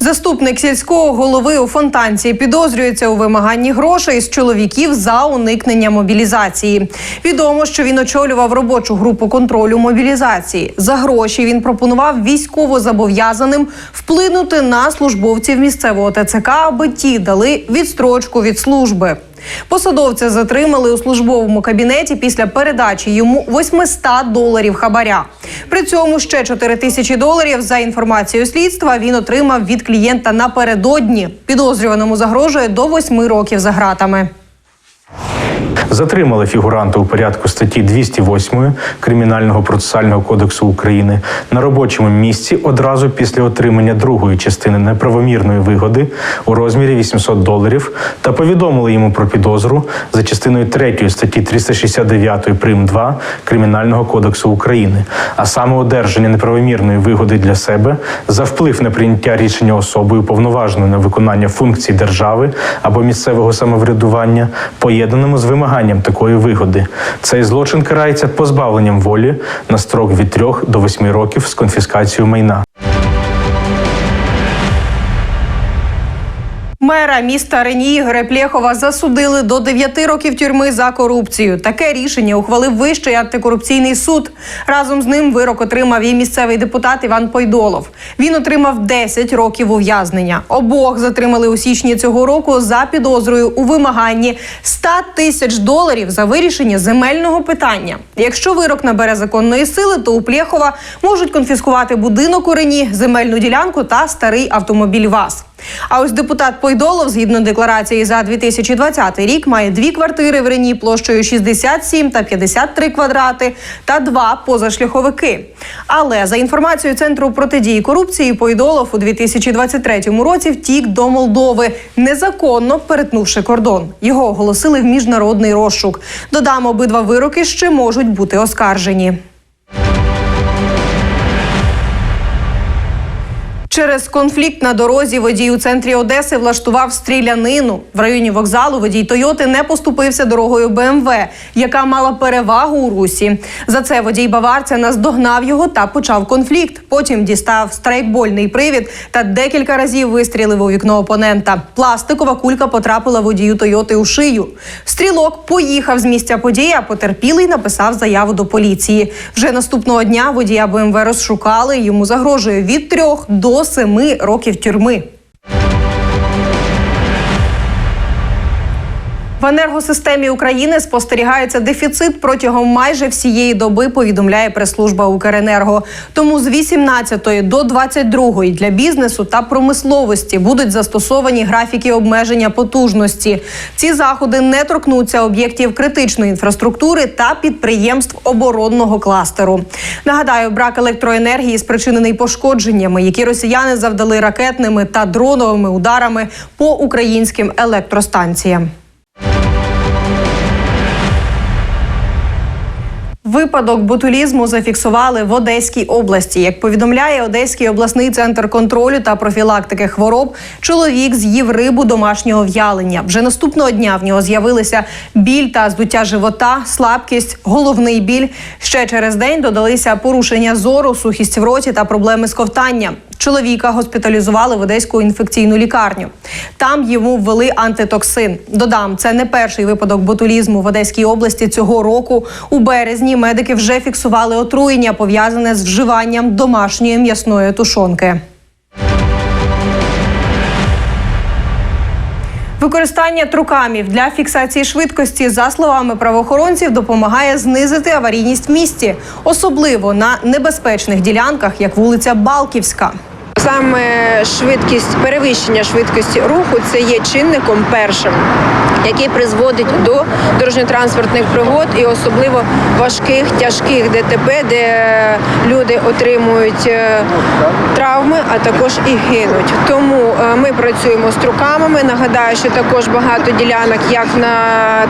Заступник сільського голови у фонтанці підозрюється у вимаганні грошей з чоловіків за уникнення мобілізації. Відомо, що він очолював робочу групу контролю мобілізації. За гроші він пропонував військовозобов'язаним вплинути на службовців місцевого ТЦК, аби ті дали відстрочку від служби. Посадовця затримали у службовому кабінеті після передачі йому 800 доларів хабаря. При цьому ще 4 тисячі доларів за інформацією слідства він отримав від клієнта напередодні. Підозрюваному загрожує до 8 років за ґратами. Затримали фігуранта у порядку статті 208 Кримінального процесуального кодексу України на робочому місці одразу після отримання другої частини неправомірної вигоди у розмірі 800 доларів та повідомили йому про підозру за частиною 3 статті 369 прим. 2 Кримінального кодексу України, а саме одержання неправомірної вигоди для себе за вплив на прийняття рішення особою повноваженою на виконання функцій держави або місцевого самоврядування, поєднаному з вимаганням такої вигоди. Цей злочин карається позбавленням волі на строк від 3 до 8 років з конфіскацією майна. Мера міста Рені Ігоря Плєхова засудили до 9 років тюрми за корупцію. Таке рішення ухвалив Вищий антикорупційний суд. Разом з ним вирок отримав і місцевий депутат Іван Пойдолов. Він отримав 10 років ув'язнення. Обох затримали у січні цього року за підозрою у вимаганні 100 тисяч доларів за вирішення земельного питання. Якщо вирок набере законної сили, то у Плєхова можуть конфіскувати будинок у Рені, земельну ділянку та старий автомобіль ВАЗ. А ось депутат Пойдолов, згідно декларації за 2020 рік, має дві квартири в Рені площею 67 та 53 квадрати та два позашляховики. Але за інформацією центру протидії корупції, Пойдолов у 2023 році втік до Молдови, незаконно перетнувши кордон. Його оголосили в міжнародний розшук. Додам, обидва вироки ще можуть бути оскаржені. Через конфлікт на дорозі водій у центрі Одеси влаштував стрілянину. В районі вокзалу водій Тойоти не поступився дорогою БМВ, яка мала перевагу у русі. За це водій баварця наздогнав його та почав конфлікт. Потім дістав страйкбольний привід та декілька разів вистрілив у вікно опонента. Пластикова кулька потрапила водію Тойоти у шию. Стрілок поїхав з місця події, а потерпілий написав заяву до поліції. Вже наступного дня водія БМВ розшукали. Йому загрожує від трьох до семи років тюрми. В енергосистемі України спостерігається дефіцит протягом майже всієї доби. Повідомляє прес-служба Укренерго. Тому з 18 до 22 для бізнесу та промисловості будуть застосовані графіки обмеження потужності. Ці заходи не торкнуться об'єктів критичної інфраструктури та підприємств оборонного кластеру. Нагадаю, брак електроенергії спричинений пошкодженнями, які росіяни завдали ракетними та дроновими ударами по українським електростанціям. Випадок ботулізму зафіксували в Одеській області. Як повідомляє Одеський обласний центр контролю та профілактики хвороб, чоловік з'їв рибу домашнього в'ялення. Вже наступного дня в нього з'явилися біль та здуття живота, слабкість, головний біль. Ще через день додалися порушення зору, сухість в роті та проблеми з ковтанням. Чоловіка госпіталізували в одеську інфекційну лікарню. Там йому ввели антитоксин. Додам, це не перший випадок ботулізму в Одеській області цього року. У березні медики вже фіксували отруєння, пов'язане з вживанням домашньої м'ясної тушонки. Використання трукамів для фіксації швидкості, за словами правоохоронців, допомагає знизити аварійність в місті, особливо на небезпечних ділянках, як вулиця Балківська. Саме швидкість перевищення швидкості руху це є чинником першим, який призводить до дорожньо-транспортних пригод і особливо важких тяжких ДТП, де люди отримують е, травми, а також і гинуть. Тому е, ми працюємо з трукамами. Нагадаю, що також багато ділянок, як на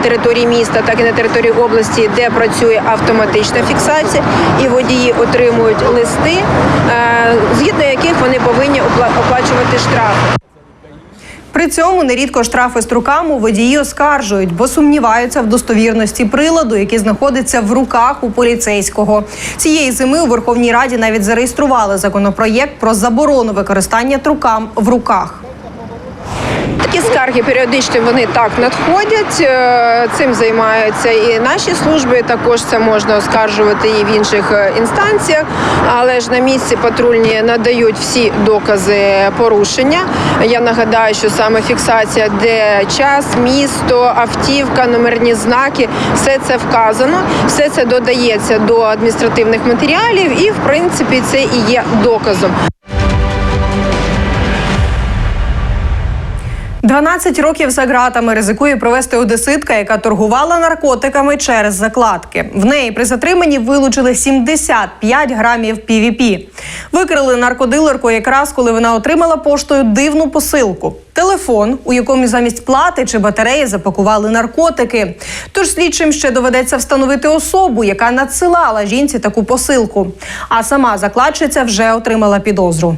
території міста, так і на території області, де працює автоматична фіксація, і водії отримують листи, е, згідно яких вони повинні опла- оплачувати штрафи. При цьому нерідко штрафи з руками водії оскаржують, бо сумніваються в достовірності приладу, який знаходиться в руках у поліцейського. Цієї зими у Верховній Раді навіть зареєстрували законопроєкт про заборону використання трукам в руках. Такі скарги періодично вони так надходять. Е, Цим займаються і наші служби. Також це можна оскаржувати і в інших е, інстанціях. Але ж на місці патрульні надають всі докази порушення. Я нагадаю, що саме фіксація, де час, місто, автівка, номерні знаки, все це вказано, все це додається до адміністративних матеріалів, і в принципі це і є доказом. 12 років за ґратами ризикує провести одеситка, яка торгувала наркотиками через закладки. В неї при затриманні вилучили 75 грамів PVP. Викрили наркодилерку якраз коли вона отримала поштою дивну посилку. Телефон, у якому замість плати чи батареї запакували наркотики. Тож слідчим ще доведеться встановити особу, яка надсилала жінці таку посилку. А сама закладчиця вже отримала підозру.